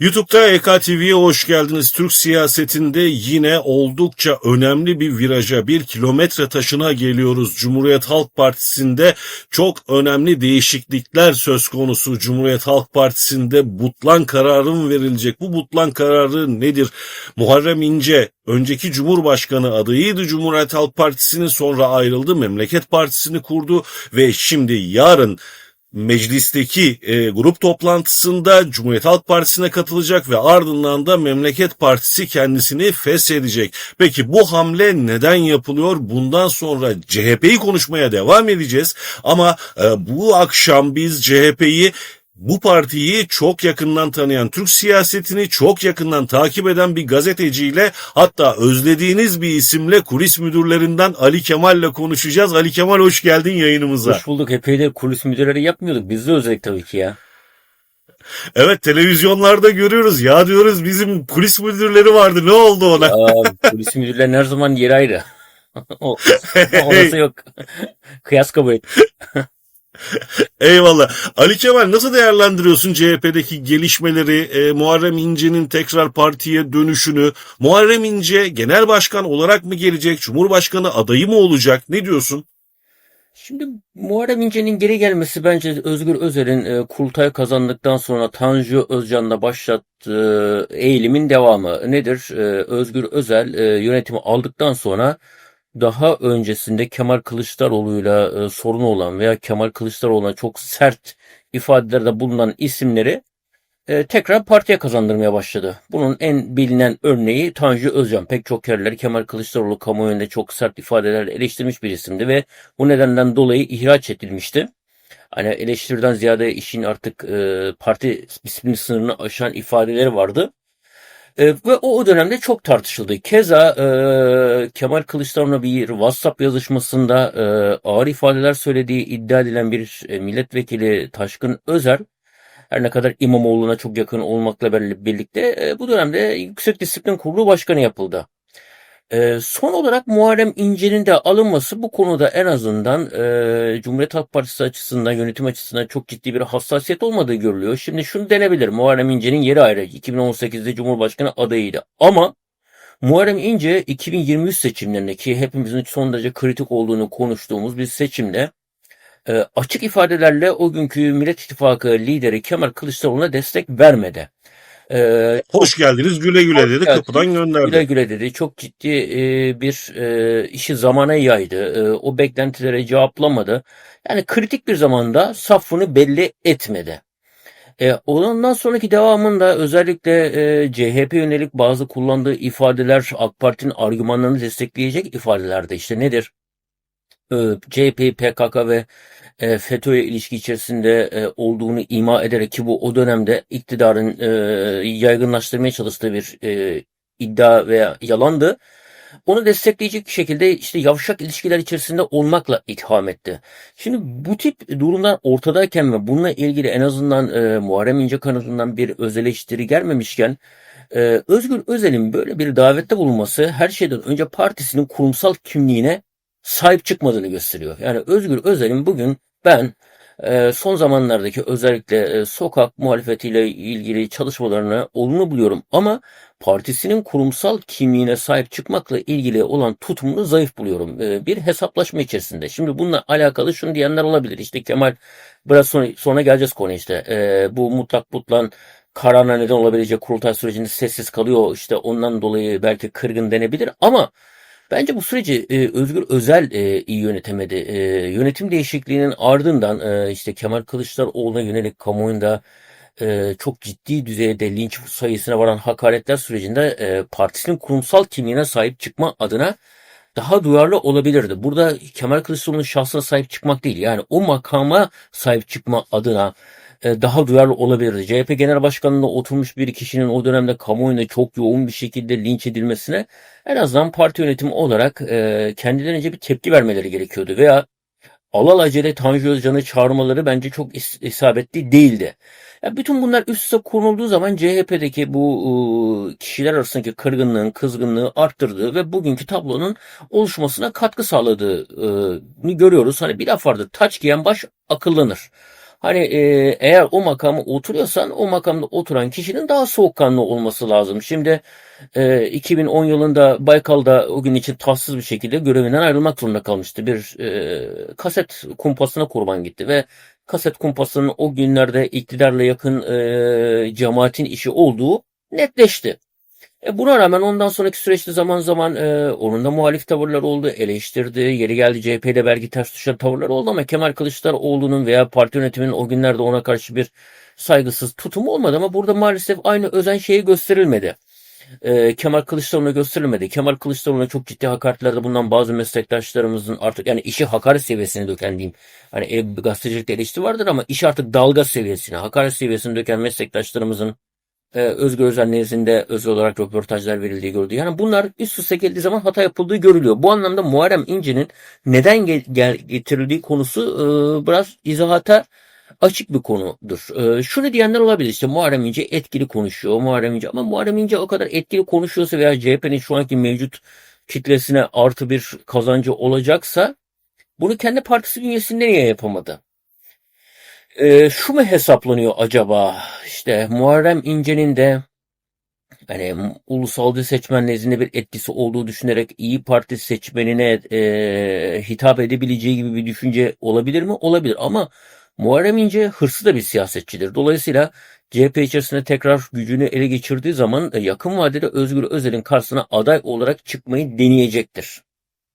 YouTube'da EKTV'ye hoş geldiniz. Türk siyasetinde yine oldukça önemli bir viraja, bir kilometre taşına geliyoruz. Cumhuriyet Halk Partisi'nde çok önemli değişiklikler söz konusu. Cumhuriyet Halk Partisi'nde butlan kararı mı verilecek? Bu butlan kararı nedir? Muharrem İnce önceki Cumhurbaşkanı adayıydı Cumhuriyet Halk Partisi'nin sonra ayrıldı. Memleket Partisi'ni kurdu ve şimdi yarın meclisteki e, grup toplantısında Cumhuriyet Halk Partisi'ne katılacak ve ardından da Memleket Partisi kendisini feshedecek. Peki bu hamle neden yapılıyor? Bundan sonra CHP'yi konuşmaya devam edeceğiz. Ama e, bu akşam biz CHP'yi bu partiyi çok yakından tanıyan, Türk siyasetini çok yakından takip eden bir gazeteciyle hatta özlediğiniz bir isimle kulis müdürlerinden Ali Kemal'le konuşacağız. Ali Kemal hoş geldin yayınımıza. Hoş bulduk. Epeydir kulis müdürleri yapmıyorduk. Biz de özledik tabii ki ya. Evet televizyonlarda görüyoruz. Ya diyoruz bizim kulis müdürleri vardı. Ne oldu ona? Aa, kulis müdürlerin her zaman yeri ayrı. o, orası yok. Kıyas kabul et. Eyvallah. Ali Kemal nasıl değerlendiriyorsun CHP'deki gelişmeleri, e, Muharrem İnce'nin tekrar partiye dönüşünü? Muharrem İnce genel başkan olarak mı gelecek? Cumhurbaşkanı adayı mı olacak? Ne diyorsun? Şimdi Muharrem İnce'nin geri gelmesi bence Özgür Özel'in e, kurultay kazandıktan sonra Tanju Özcan'la başlattığı eğilimin devamı. Nedir? E, Özgür Özel e, yönetimi aldıktan sonra daha öncesinde Kemal Kılıçdaroğlu'yla e, sorunu olan veya Kemal Kılıçdaroğlu'na çok sert ifadelerde bulunan isimleri e, tekrar partiye kazandırmaya başladı. Bunun en bilinen örneği Tanju Özcan. Pek çok yerler Kemal Kılıçdaroğlu kamuoyunda çok sert ifadelerle eleştirmiş bir isimdi ve bu nedenden dolayı ihraç edilmişti. Hani eleştiriden ziyade işin artık e, parti disiplini sınırını aşan ifadeleri vardı. E, ve o, o dönemde çok tartışıldı. Keza e, Kemal Kılıçdaroğlu'na bir WhatsApp yazışmasında e, ağır ifadeler söylediği iddia edilen bir e, milletvekili Taşkın Özer, her ne kadar İmamoğlu'na çok yakın olmakla birlikte e, bu dönemde Yüksek Disiplin Kurulu Başkanı yapıldı. E, son olarak Muharrem İnce'nin de alınması bu konuda en azından e, Cumhuriyet Halk Partisi açısından, yönetim açısından çok ciddi bir hassasiyet olmadığı görülüyor. Şimdi şunu denebilir. Muharrem İnce'nin yeri ayrı. 2018'de Cumhurbaşkanı adayıydı. Ama Muharrem İnce 2023 seçimlerindeki hepimizin son derece kritik olduğunu konuştuğumuz bir seçimde e, açık ifadelerle o günkü Millet İttifakı lideri Kemal Kılıçdaroğlu'na destek vermedi. E, Hoş geldiniz güle güle dedi geldiniz, kapıdan gönderdi. Güle güle dedi. Çok ciddi e, bir e, işi zamana yaydı. E, o beklentilere cevaplamadı. Yani kritik bir zamanda safını belli etmedi. E, ondan sonraki devamında özellikle e, CHP yönelik bazı kullandığı ifadeler AK Parti'nin argümanlarını destekleyecek ifadelerde işte nedir? E, CHP, PKK ve e, FETÖ'ye ilişki içerisinde e, olduğunu ima ederek ki bu o dönemde iktidarın e, yaygınlaştırmaya çalıştığı bir e, iddia veya yalandı. Onu destekleyecek şekilde işte yavşak ilişkiler içerisinde olmakla itham etti. Şimdi bu tip durumlar ortadayken ve bununla ilgili en azından e, Muharrem İnce kanadından bir öz eleştiri gelmemişken e, Özgür Özel'in böyle bir davette bulunması her şeyden önce partisinin kurumsal kimliğine sahip çıkmadığını gösteriyor. Yani Özgür Özel'in bugün ben e, son zamanlardaki özellikle e, sokak muhalefetiyle ilgili çalışmalarını olumlu buluyorum ama partisinin kurumsal kimliğine sahip çıkmakla ilgili olan tutumunu zayıf buluyorum. E, bir hesaplaşma içerisinde. Şimdi bununla alakalı şunu diyenler olabilir. İşte Kemal biraz sonra, sonra geleceğiz konu işte. Bu mutlak butlan kararına neden olabilecek kurultay sürecinde sessiz kalıyor. İşte ondan dolayı belki kırgın denebilir ama Bence bu süreci e, Özgür Özel e, iyi yönetemedi. E, yönetim değişikliğinin ardından e, işte Kemal Kılıçdaroğlu'na yönelik kamuoyunda e, çok ciddi düzeyde linç sayısına varan hakaretler sürecinde e, partisinin kurumsal kimliğine sahip çıkma adına daha duyarlı olabilirdi. Burada Kemal Kılıçdaroğlu'nun şahsına sahip çıkmak değil yani o makama sahip çıkma adına daha duyarlı olabilirdi. CHP Genel Başkanı'nda oturmuş bir kişinin o dönemde kamuoyunda çok yoğun bir şekilde linç edilmesine en azından parti yönetimi olarak e, kendilerince bir tepki vermeleri gerekiyordu. Veya alal acele Tanju Özcan'ı çağırmaları bence çok is isabetli değildi. Ya bütün bunlar üst üste konulduğu zaman CHP'deki bu e, kişiler arasındaki kırgınlığın, kızgınlığı arttırdığı ve bugünkü tablonun oluşmasına katkı sağladığını görüyoruz. Hani bir laf vardı, taç giyen baş akıllanır. Hani e, eğer o makama oturuyorsan o makamda oturan kişinin daha soğukkanlı olması lazım. Şimdi e, 2010 yılında Baykal'da o gün için tatsız bir şekilde görevinden ayrılmak zorunda kalmıştı. Bir e, kaset kumpasına kurban gitti ve kaset kumpasının o günlerde iktidarla yakın e, cemaatin işi olduğu netleşti. E buna rağmen ondan sonraki süreçte zaman zaman e, onun da muhalif tavırlar oldu, eleştirdi, yeri geldi CHP'de belki ters düşen tavırlar oldu ama Kemal Kılıçdaroğlu'nun veya parti yönetiminin o günlerde ona karşı bir saygısız tutumu olmadı ama burada maalesef aynı özen şeyi gösterilmedi. E, Kemal Kılıçdaroğlu'na gösterilmedi. Kemal Kılıçdaroğlu'na çok ciddi hakaretlerde bulunan bazı meslektaşlarımızın artık yani işi hakaret seviyesine döken diyeyim. Hani e, gazetecilikte eleştiri vardır ama iş artık dalga seviyesine, hakaret seviyesine döken meslektaşlarımızın e, Özgür Özel nezdinde özel olarak röportajlar verildiği görüldü. Yani bunlar üst üste geldiği zaman hata yapıldığı görülüyor. Bu anlamda Muharrem İnce'nin neden gel, gel- getirildiği konusu e, biraz izahata açık bir konudur. E, şunu diyenler olabilir işte Muharrem İnce etkili konuşuyor. Muharrem İnce ama Muharrem İnce o kadar etkili konuşuyorsa veya CHP'nin şu anki mevcut kitlesine artı bir kazancı olacaksa bunu kendi partisi bünyesinde niye yapamadı? Ee, şu mu hesaplanıyor acaba? İşte Muharrem İnce'nin de hani ulusalcı seçmen nezdinde bir etkisi olduğu düşünerek İyi Parti seçmenine e, hitap edebileceği gibi bir düşünce olabilir mi? Olabilir ama Muharrem İnce hırslı da bir siyasetçidir. Dolayısıyla CHP içerisinde tekrar gücünü ele geçirdiği zaman e, yakın vadede Özgür Özel'in karşısına aday olarak çıkmayı deneyecektir.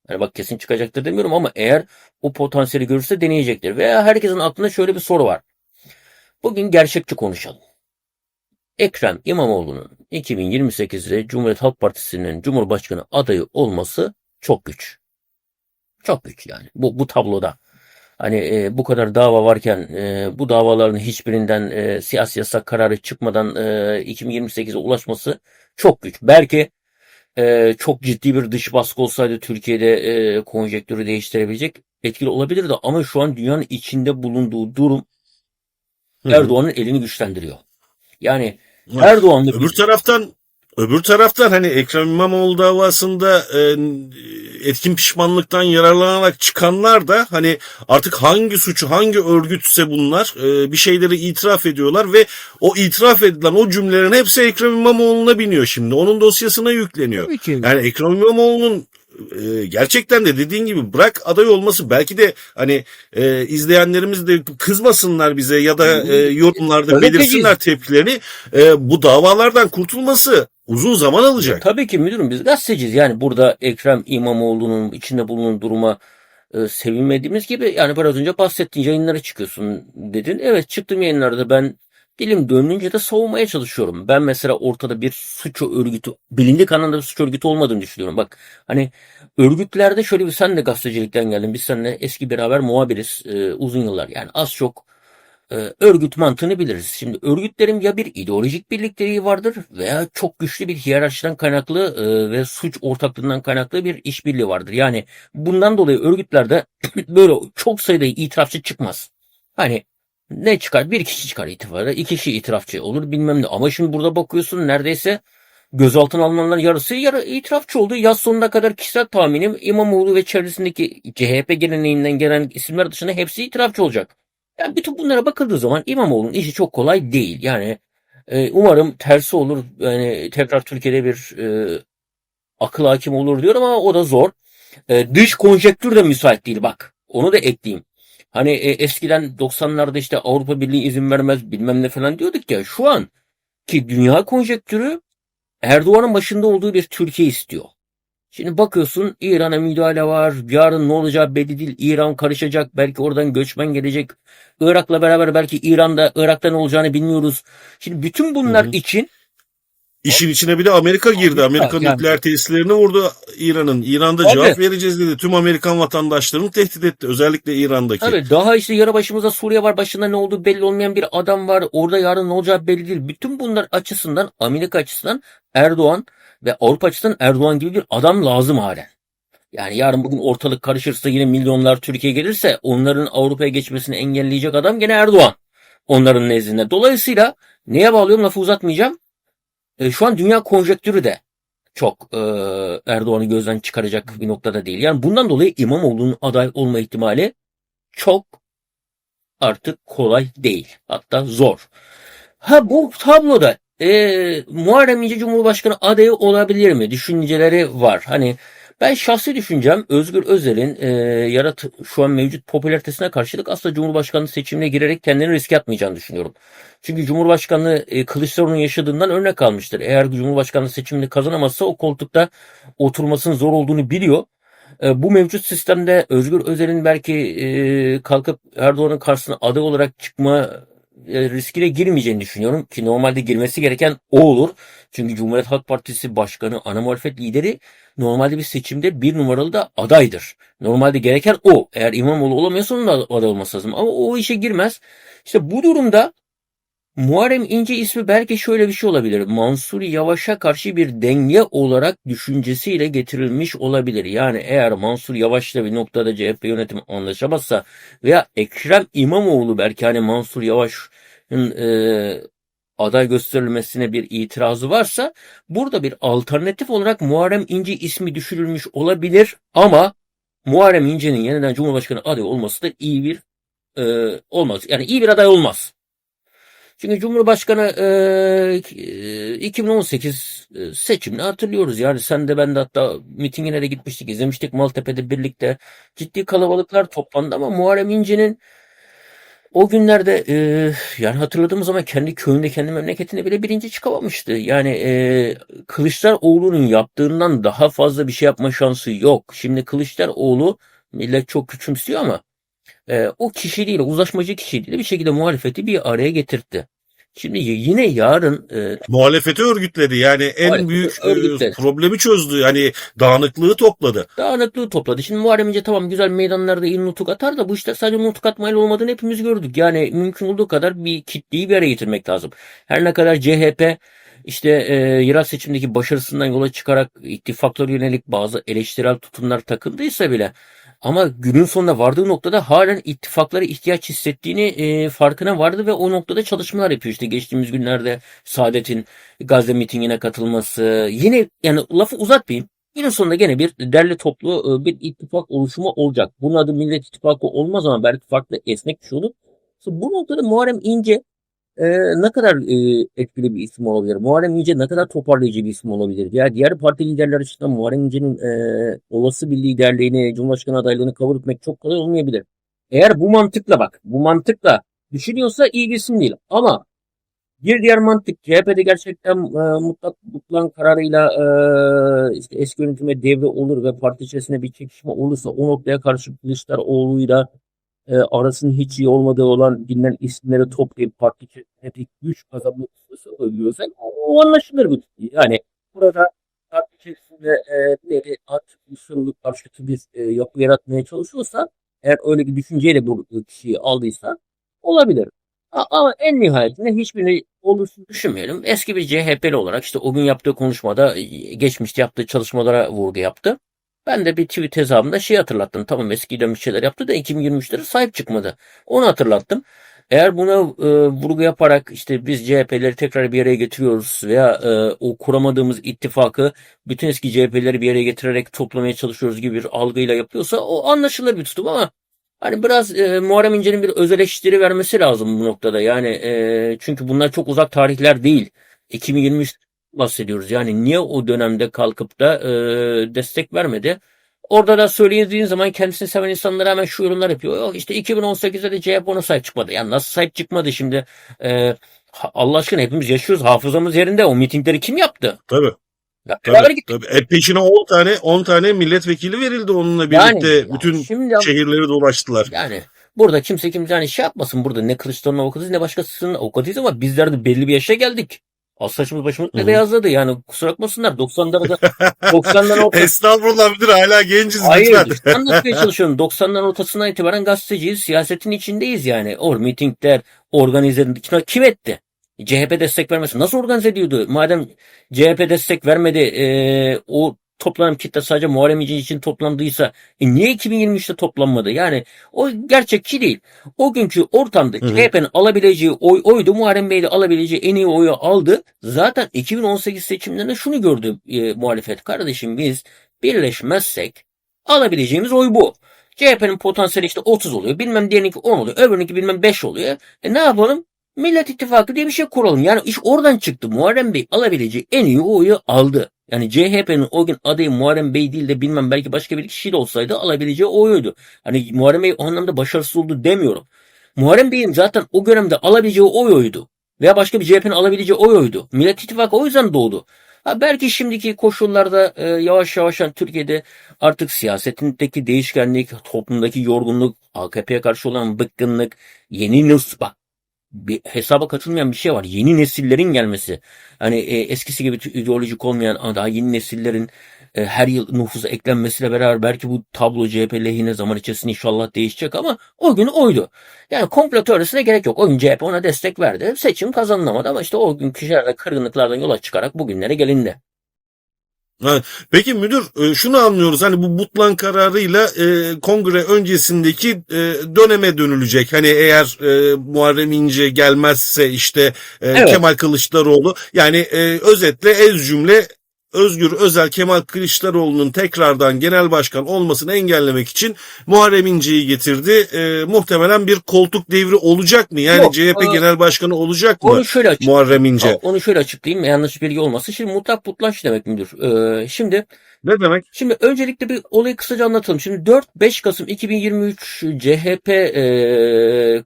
Yani bak kesin çıkacaktır demiyorum ama eğer o potansiyeli görürse deneyecektir. Veya herkesin aklında şöyle bir soru var. Bugün gerçekçi konuşalım. Ekrem İmamoğlu'nun 2028'de Cumhuriyet Halk Partisi'nin Cumhurbaşkanı adayı olması çok güç. Çok güç yani bu, bu tabloda. Hani e, bu kadar dava varken e, bu davaların hiçbirinden e, siyasi yasak kararı çıkmadan e, 2028'e ulaşması çok güç. Belki e, çok ciddi bir dış baskı olsaydı Türkiye'de e, konjektürü değiştirebilecek etkili olabilirdi. Ama şu an dünyanın içinde bulunduğu durum. Erdoğan'ın elini güçlendiriyor. Yani Evet. Erdoğan'la Öbür taraftan öbür taraftan hani Ekrem İmamoğlu davasında e, etkin pişmanlıktan yararlanarak çıkanlar da hani artık hangi suçu hangi örgütse bunlar e, bir şeyleri itiraf ediyorlar ve o itiraf edilen o cümlelerin hepsi Ekrem İmamoğlu'na biniyor şimdi. Onun dosyasına yükleniyor. Yani Ekrem İmamoğlu'nun e, gerçekten de dediğin gibi bırak aday olması belki de hani e, izleyenlerimiz de kızmasınlar bize ya da e, yorumlarda Gazeteciyiz. belirsinler tepkilerini. E, bu davalardan kurtulması uzun zaman alacak. Tabii ki müdürüm biz gazeteciyiz. Yani burada Ekrem İmamoğlu'nun içinde bulunan duruma e, sevinmediğimiz gibi yani biraz önce bahsettiğin yayınlara çıkıyorsun dedin. Evet çıktım yayınlarda ben dilim dönünce de savunmaya çalışıyorum. Ben mesela ortada bir suç örgütü, bilindik anlamda bir suç örgütü olmadığını düşünüyorum. Bak hani örgütlerde şöyle bir sen de gazetecilikten geldin. Biz seninle eski beraber muhabiriz e, uzun yıllar. Yani az çok e, örgüt mantığını biliriz. Şimdi örgütlerin ya bir ideolojik birlikteliği vardır veya çok güçlü bir hiyerarşiden kaynaklı e, ve suç ortaklığından kaynaklı bir işbirliği vardır. Yani bundan dolayı örgütlerde böyle çok sayıda itirafçı çıkmaz. Hani ne çıkar? Bir kişi çıkar itibarı, iki kişi itirafçı olur bilmem ne. Ama şimdi burada bakıyorsun neredeyse gözaltına alınanların yarısı yarı itirafçı oldu. Yaz sonuna kadar kişisel tahminim İmamoğlu ve çevresindeki CHP geleneğinden gelen isimler dışında hepsi itirafçı olacak. Yani bütün bunlara bakıldığı zaman İmamoğlu'nun işi çok kolay değil. Yani e, umarım tersi olur. Yani tekrar Türkiye'de bir e, akıl hakim olur diyorum ama o da zor. E, dış konjektür de müsait değil bak. Onu da ekleyeyim. Hani e, eskiden 90'larda işte Avrupa Birliği izin vermez bilmem ne falan diyorduk ya. Şu an ki dünya konjektürü Erdoğan'ın başında olduğu bir Türkiye istiyor. Şimdi bakıyorsun İran'a müdahale var. Yarın ne olacağı belli değil. İran karışacak. Belki oradan göçmen gelecek. Irak'la beraber belki İran'da Irak'ta ne olacağını bilmiyoruz. Şimdi bütün bunlar Hı hı. için İşin içine bir de Amerika girdi. Amerika, Amerika yani. nükleer tesislerini vurdu İran'ın. İran'da Tabii. cevap vereceğiz dedi. Tüm Amerikan vatandaşlarını tehdit etti. Özellikle İran'daki. Tabii daha işte yarı başımızda Suriye var. Başında ne olduğu belli olmayan bir adam var. Orada yarın ne olacağı belli değil. Bütün bunlar açısından Amerika açısından Erdoğan ve Avrupa açısından Erdoğan gibi bir adam lazım halen. Yani yarın bugün ortalık karışırsa yine milyonlar Türkiye gelirse onların Avrupa'ya geçmesini engelleyecek adam gene Erdoğan. Onların nezdinde. Dolayısıyla neye bağlıyorum lafı uzatmayacağım. E, şu an dünya konjektürü de çok e, Erdoğan'ı gözden çıkaracak bir noktada değil. Yani bundan dolayı İmamoğlu'nun aday olma ihtimali çok artık kolay değil. Hatta zor. Ha bu tabloda e, Muharrem İnce Cumhurbaşkanı adayı olabilir mi? Düşünceleri var. Hani ben şahsi düşüncem Özgür Özel'in e, yarat şu an mevcut popülaritesine karşılık aslında Cumhurbaşkanlığı seçimine girerek kendini riske atmayacağını düşünüyorum. Çünkü Cumhurbaşkanlığı e, Kılıçdaroğlu'nun yaşadığından örnek almıştır. Eğer Cumhurbaşkanlığı seçimini kazanamazsa o koltukta oturmasının zor olduğunu biliyor. E, bu mevcut sistemde Özgür Özel'in belki e, kalkıp Erdoğan'ın karşısına aday olarak çıkma riskine girmeyeceğini düşünüyorum ki normalde girmesi gereken o olur. Çünkü Cumhuriyet Halk Partisi Başkanı, ana muhalefet lideri normalde bir seçimde bir numaralı da adaydır. Normalde gereken o. Eğer İmamoğlu olamıyorsa onun da aday olması lazım. Ama o işe girmez. İşte bu durumda Muharrem İnce ismi belki şöyle bir şey olabilir. Mansur Yavaş'a karşı bir denge olarak düşüncesiyle getirilmiş olabilir. Yani eğer Mansur Yavaş'la bir noktada CHP yönetimi anlaşamazsa veya Ekrem İmamoğlu belki hani Mansur Yavaş'ın e, aday gösterilmesine bir itirazı varsa burada bir alternatif olarak Muharrem İnce ismi düşürülmüş olabilir ama Muharrem İnce'nin yeniden Cumhurbaşkanı adayı olması da iyi bir e, olmaz. Yani iyi bir aday olmaz. Çünkü Cumhurbaşkanı e, 2018 e, seçimini hatırlıyoruz. Yani sen de ben de hatta mitingine de gitmiştik, izlemiştik Maltepe'de birlikte. Ciddi kalabalıklar toplandı ama Muharrem İnce'nin o günlerde e, yani hatırladığımız zaman kendi köyünde, kendi memleketinde bile birinci çıkamamıştı. Yani e, Kılıçdaroğlu'nun yaptığından daha fazla bir şey yapma şansı yok. Şimdi Kılıçdaroğlu millet çok küçümsüyor ama e, o kişiliğiyle, uzlaşmacı kişiliğiyle bir şekilde muhalefeti bir araya getirtti. Şimdi yine yarın e, Muhalefeti örgütledi. Yani en büyük e, örgütledi. problemi çözdü. Yani dağınıklığı topladı. dağınıklığı topladı. Şimdi Muharrem İnce tamam güzel meydanlarda iyi nutuk atar da bu işler sadece nutuk atmayla olmadığını hepimiz gördük. Yani mümkün olduğu kadar bir kitleyi bir araya getirmek lazım. Her ne kadar CHP işte e, yerel seçimdeki başarısından yola çıkarak ittifaklara yönelik bazı eleştirel tutumlar takındıysa bile ama günün sonunda vardığı noktada halen ittifaklara ihtiyaç hissettiğini e, farkına vardı ve o noktada çalışmalar yapıyor. İşte geçtiğimiz günlerde Saadet'in Gazze mitingine katılması. Yine yani lafı uzatmayayım. Yine sonunda gene bir derli toplu e, bir ittifak oluşumu olacak. Bunun adı Millet İttifakı olmaz ama belki farklı esnek bir şey olur. Bu noktada Muharrem İnce e, ne kadar e, etkili bir isim olabilir? Muharrem İnce ne kadar toparlayıcı bir isim olabilir? Ya diğer parti liderler açısından Muharrem İnce'nin e, olası bir liderliğini, Cumhurbaşkanı adaylığını kabul etmek çok kolay olmayabilir. Eğer bu mantıkla bak, bu mantıkla düşünüyorsa iyi bir isim değil. Ama bir diğer mantık CHP'de gerçekten e, mutlak mutlak kararıyla e, işte eski yönetime devre olur ve parti içerisinde bir çekişme olursa o noktaya karşı Kılıçdaroğlu'yla e, arasının hiç iyi olmadığı olan bilinen isimleri toplayıp parti içerisinde bir güç kazanmak söylüyorsak o, o anlaşılır şey. Yani burada parti içerisinde e, bir artık üstünlük karşıtı bir e, yapı yaratmaya çalışıyorsa eğer öyle bir düşünceyle bu kişiyi aldıysa olabilir. Ama en nihayetinde hiçbirini olumsuz düşünmeyelim. Eski bir CHP'li olarak işte o gün yaptığı konuşmada e, geçmişte yaptığı çalışmalara vurgu yaptı. Ben de bir tweet hesabımda şey hatırlattım. Tamam eskiden bir şeyler yaptı da 2023'lere sahip çıkmadı. Onu hatırlattım. Eğer buna e, vurgu yaparak işte biz CHP'leri tekrar bir araya getiriyoruz veya e, o kuramadığımız ittifakı bütün eski CHP'leri bir araya getirerek toplamaya çalışıyoruz gibi bir algıyla yapıyorsa o anlaşılır bir tutum ama Hani biraz e, Muharrem İnce'nin bir öz eleştiri vermesi lazım bu noktada. Yani e, çünkü bunlar çok uzak tarihler değil. 2023 bahsediyoruz. Yani niye o dönemde kalkıp da e, destek vermedi? Orada da söylediğin zaman kendisini seven insanlar hemen şu yorumlar yapıyor. Yok işte 2018'de de CHP ona sahip çıkmadı. Yani nasıl sahip çıkmadı şimdi? E, Allah aşkına hepimiz yaşıyoruz. Hafızamız yerinde. O mitingleri kim yaptı? Tabii. Ya, Tabii, tabii. E, peşine 10 tane 10 tane milletvekili verildi onunla Yani, birlikte. ya bütün şimdi şehirleri dolaştılar. Yani burada kimse kimse hani şey yapmasın burada ne Kılıçdaroğlu'nun avukatıyız ne başkasının avukatıyız ama bizler de belli bir yaşa geldik. Az saçımız başımız ne beyazladı yani kusura bakmasınlar 90'larda 90'ların ortasında Estağfurullah müdür hala genciz Hayır lütfen. anlatmaya çalışıyorum 90'ların ortasından itibaren gazeteciyiz siyasetin içindeyiz yani o mitingler organize kim etti? CHP destek vermesi nasıl organize ediyordu? Madem CHP destek vermedi e, o toplanan kitle sadece Muharrem İnce için toplandıysa e, niye 2023'te toplanmadı? Yani o gerçekçi değil. O günkü ortamda. CHP'nin alabileceği oy oydu. Muharrem Bey de alabileceği en iyi oyu aldı. Zaten 2018 seçimlerinde şunu gördü e, muhalefet. Kardeşim biz birleşmezsek alabileceğimiz oy bu. CHP'nin potansiyeli işte 30 oluyor. Bilmem diğerininki 10 oluyor. Öbürününki bilmem 5 oluyor. E ne yapalım? Millet İttifakı diye bir şey kuralım. Yani iş oradan çıktı. Muharrem Bey alabileceği en iyi oyu aldı. Yani CHP'nin o gün adayı Muharrem Bey değil de bilmem belki başka bir kişi de olsaydı alabileceği oyuydu. Hani Muharrem Bey o anlamda başarısız oldu demiyorum. Muharrem Bey'in zaten o dönemde alabileceği oy oydu. Veya başka bir CHP'nin alabileceği oy oydu. Millet İttifakı o yüzden doğdu. Ha belki şimdiki koşullarda e, yavaş yavaş yani Türkiye'de artık siyasetindeki değişkenlik, toplumdaki yorgunluk, AKP'ye karşı olan bıkkınlık, yeni nüs bak bir hesaba katılmayan bir şey var. Yeni nesillerin gelmesi. Hani e, eskisi gibi ideolojik olmayan daha yeni nesillerin e, her yıl nüfusa eklenmesiyle beraber belki bu tablo CHP lehine zaman içerisinde inşallah değişecek ama o gün oydu. Yani komplo teorisine gerek yok. O gün CHP ona destek verdi. Seçim kazanılamadı ama işte o gün kişilerle kırgınlıklardan yola çıkarak bugünlere gelindi. Peki müdür e, şunu anlıyoruz hani bu Butlan kararıyla e, kongre öncesindeki e, döneme dönülecek. Hani eğer e, Muharrem İnce gelmezse işte e, Evet. Kemal Kılıçdaroğlu yani e, özetle ez cümle Özgür Özel Kemal Kılıçdaroğlu'nun tekrardan genel başkan olmasını engellemek için Muharrem İnce'yi getirdi. E, muhtemelen bir koltuk devri olacak mı? Yani Yok, CHP e, genel başkanı olacak mı Onu şöyle açık. Muharrem İnce? Onu şöyle açıklayayım yanlış bilgi olmasın. Şimdi mutlak butlanç demek müdür? Ee, şimdi Ne demek? Şimdi öncelikle bir olayı kısaca anlatalım. Şimdi 4-5 Kasım 2023 CHP e,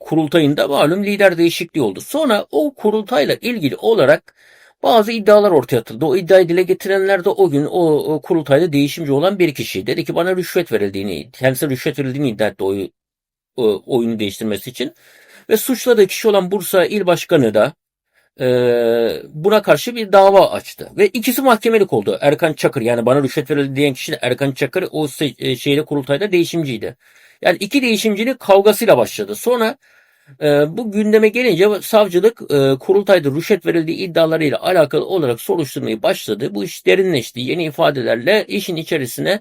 kurultayında malum lider değişikliği oldu. Sonra o kurultayla ilgili olarak bazı iddialar ortaya atıldı. O iddiayı dile getirenler de o gün o, kurultayda değişimci olan bir kişi. Dedi ki bana rüşvet verildiğini, kendisine rüşvet verildiğini iddia etti oyu, o, oyunu değiştirmesi için. Ve suçladığı kişi olan Bursa İl Başkanı da e, buna karşı bir dava açtı. Ve ikisi mahkemelik oldu. Erkan Çakır yani bana rüşvet verildi diyen kişi de Erkan Çakır o şeyde kurultayda değişimciydi. Yani iki değişimcinin kavgasıyla başladı. Sonra bu gündeme gelince savcılık e, kurultayda rüşvet verildiği iddialarıyla alakalı olarak soruşturmayı başladı. Bu iş derinleşti. Yeni ifadelerle işin içerisine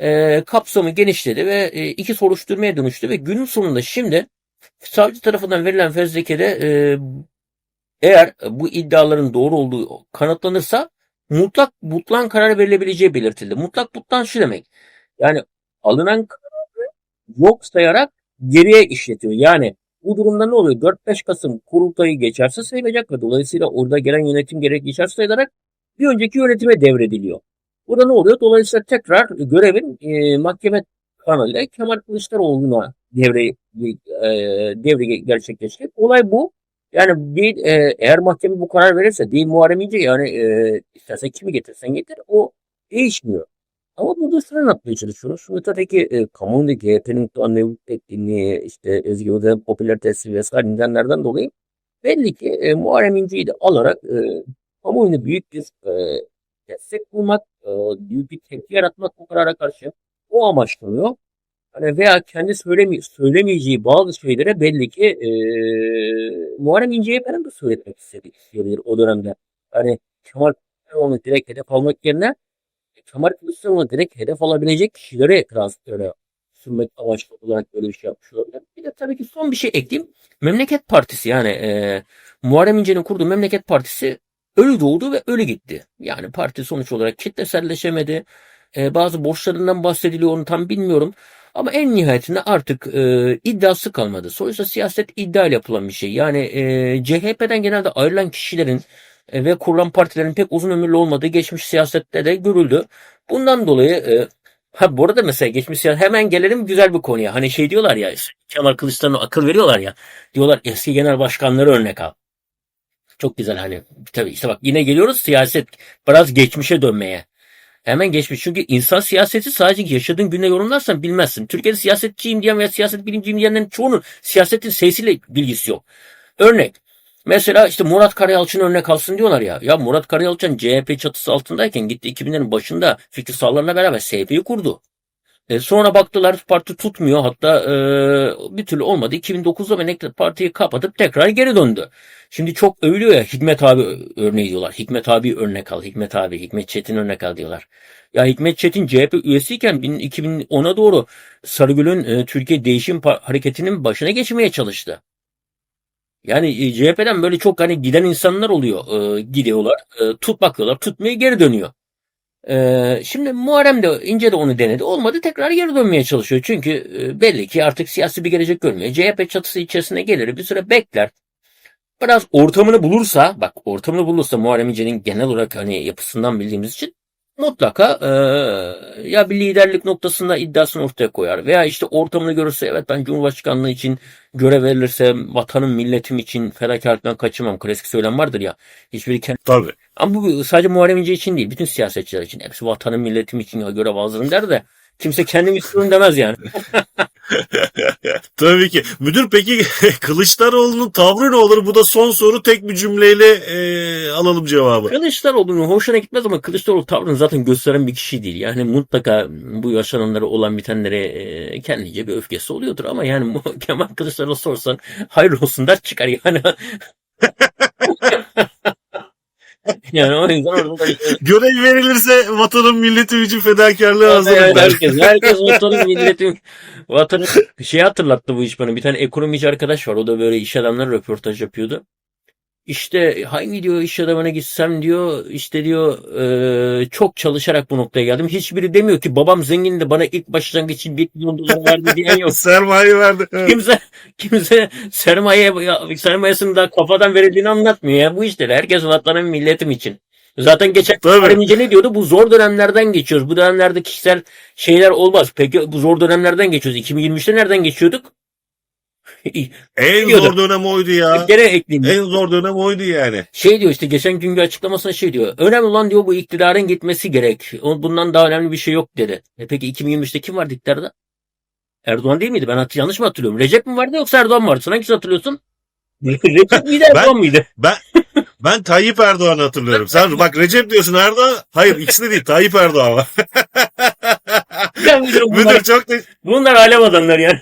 e, kapsamı genişledi ve e, iki soruşturmaya dönüştü ve günün sonunda şimdi savcı tarafından verilen fezlekede eğer bu iddiaların doğru olduğu kanıtlanırsa mutlak butlan kararı verilebileceği belirtildi. Mutlak butlan şu demek. Yani alınan kararı yok sayarak geriye işletiyor. Yani bu durumda ne oluyor? 4-5 Kasım kurultayı geçersiz sayılacak ve dolayısıyla orada gelen yönetim gerek geçersiz sayılarak bir önceki yönetime devrediliyor. Burada ne oluyor? Dolayısıyla tekrar görevin e, mahkeme kanalıyla Kemal Kılıçdaroğlu'na devre, e, devre gerçekleşecek. Olay bu. Yani değil, e, eğer mahkeme bu karar verirse değil Muharrem İnce yani e, istersen kimi getirsen getir o değişmiyor. Ama burada şunu anlatmaya çalışıyoruz. Şimdi tabii ki e, kamuoyunda CHP'nin Mevlüt etkinliği, işte Özgür Özel'in popülaritesi vesaire nedenlerden dolayı belli ki e, Muharrem İnce'yi de alarak e, kamuoyunda büyük bir e, destek bulmak, e, büyük bir tepki yaratmak bu karara karşı o amaçlanıyor. Hani veya kendi söylemi söylemeyeceği bazı şeylere belli ki e, Muharrem İnce'ye falan da söyletmek istedi, o dönemde. Hani Kemal Kılıçdaroğlu'nu direkt hedef almak yerine Kemal Kılıçdaroğlu'nu direkt hedef alabilecek kişilere öyle sürmek amaçlı olarak böyle bir şey yapmış olabilir. Bir de tabii ki son bir şey ekleyeyim. Memleket Partisi yani e, Muharrem İnce'nin kurduğu Memleket Partisi ölü doğdu ve ölü gitti. Yani parti sonuç olarak kitleselleşemedi. E, bazı borçlarından bahsediliyor onu tam bilmiyorum. Ama en nihayetinde artık e, iddiası kalmadı. Sonuçta siyaset iddia yapılan bir şey. Yani e, CHP'den genelde ayrılan kişilerin e, ve kurulan partilerin pek uzun ömürlü olmadığı geçmiş siyasette de görüldü. Bundan dolayı e, ha bu arada mesela geçmiş siyaset hemen gelelim güzel bir konuya. Hani şey diyorlar ya Kemal Kılıçdaroğlu akıl veriyorlar ya. Diyorlar eski genel başkanları örnek al. Çok güzel hani tabii işte bak yine geliyoruz siyaset biraz geçmişe dönmeye. Hemen geçmiş. Çünkü insan siyaseti sadece yaşadığın günde yorumlarsan bilmezsin. Türkiye'de siyasetçiyim diyen veya siyaset bilimciyim diyenlerin çoğunun siyasetin sesiyle bilgisi yok. Örnek. Mesela işte Murat Karayalçın örnek alsın diyorlar ya. Ya Murat Karayalçın CHP çatısı altındayken gitti 2000'lerin başında Fikri Sağlar'la beraber SHP'yi kurdu. E, sonra baktılar parti tutmuyor. Hatta e, bir türlü olmadı. 2009'da Menekle partiyi kapatıp tekrar geri döndü. Şimdi çok övülüyor ya Hikmet abi örneği diyorlar. Hikmet abi örnek al. Hikmet abi, Hikmet Çetin örnek al diyorlar. Ya Hikmet Çetin CHP üyesiyken 2010'a doğru Sarıgül'ün e, Türkiye Değişim Hareketi'nin başına geçmeye çalıştı. Yani e, CHP'den böyle çok hani giden insanlar oluyor. E, gidiyorlar, e, tut bakıyorlar, tutmaya geri dönüyor. Ee, şimdi Muharrem de İnce de onu denedi. Olmadı tekrar geri dönmeye çalışıyor. Çünkü e, belli ki artık siyasi bir gelecek görmüyor. CHP çatısı içerisine gelir bir süre bekler. Biraz ortamını bulursa bak ortamını bulursa Muharrem İnce'nin genel olarak hani yapısından bildiğimiz için mutlaka e, ya bir liderlik noktasında iddiasını ortaya koyar veya işte ortamını görürse evet ben Cumhurbaşkanlığı için görev verilirse vatanım milletim için fedakarlıktan kaçınmam klasik söylem vardır ya hiçbiri kendi Tabii. ama bu sadece Muharrem İnce için değil. Bütün siyasetçiler için. Hepsi vatanım milletim için görev hazırım der de kimse kendim istiyorum demez yani. Tabii ki. Müdür peki Kılıçdaroğlu'nun tavrı ne olur? Bu da son soru. Tek bir cümleyle e, alalım cevabı. Kılıçdaroğlu'nun hoşuna gitmez ama Kılıçdaroğlu tavrını zaten gösteren bir kişi değil. Yani mutlaka bu yaşananlara olan bitenlere e, kendince bir öfkesi oluyordur ama yani Kemal Kılıçdaroğlu sorsan hayır olsun der çıkar yani. Yani o yüzden orada Görev verilirse vatanın milletim için fedakarlığı Yani hazırım der. herkes, herkes vatanın milletin vatanın şey hatırlattı bu iş bana. Bir tane ekonomici arkadaş var. O da böyle iş adamları röportaj yapıyordu. İşte hangi diyor iş adamına gitsem diyor işte diyor eee, çok çalışarak bu noktaya geldim. Hiçbiri demiyor ki babam zengin de bana ilk başlangıç için 1 milyon dolar verdi diyen yok. Sermaye verdi. Evet. Kimse kimse sermaye sermayesini daha kafadan verildiğini anlatmıyor ya. Bu işler herkes vatanın milletim için. Zaten geçen İnce ne diyordu? Bu zor dönemlerden geçiyoruz. Bu dönemlerde kişisel şeyler olmaz. Peki bu zor dönemlerden geçiyoruz. 2023'te nereden geçiyorduk? En Diyordu. zor dönem oydu ya. Gene ekleyeyim. En zor dönem oydu yani. Şey diyor işte geçen günkü açıklamasında şey diyor. Önemli olan diyor bu iktidarın gitmesi gerek. Bundan daha önemli bir şey yok dedi. E peki 2023'te kim vardı iktidarda? Erdoğan değil miydi? Ben yanlış mı hatırlıyorum? Recep mi vardı yoksa Erdoğan mı vardı? Sen hangisini hatırlıyorsun? Recep miydi Erdoğan mıydı? Ben Tayyip Erdoğan'ı hatırlıyorum. Sen bak Recep diyorsun Erdoğan. Hayır ikisi de değil. Tayyip Erdoğan var. Ya müdürüm bunlar, Müdür çok te- bunlar alem adamlar yani.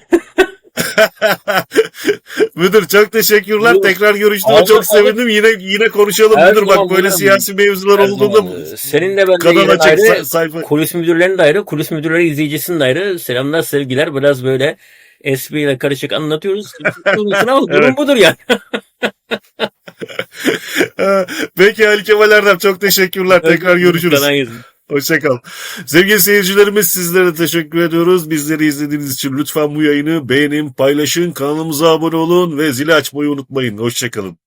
Müdür çok teşekkürler. Yok. Tekrar görüştüğüme Allah çok Allah. sevindim. Yine yine konuşalım Her müdür. Bak böyle siyasi mevzular Her olduğunda zaman, e, Senin de ben kanal açık ayrı. sa- sayfa. Kulis müdürlerinin de ayrı. Kulis müdürleri izleyicisinin de ayrı. Selamlar sevgiler. Biraz böyle espriyle karışık anlatıyoruz. Ama durum Evet. budur yani. Peki Ali Kemal Erdem çok teşekkürler. Tekrar görüşürüz. Hoşçakal. Sevgili seyircilerimiz sizlere teşekkür ediyoruz. Bizleri izlediğiniz için lütfen bu yayını beğenin, paylaşın, kanalımıza abone olun ve zili açmayı unutmayın. Hoşçakalın.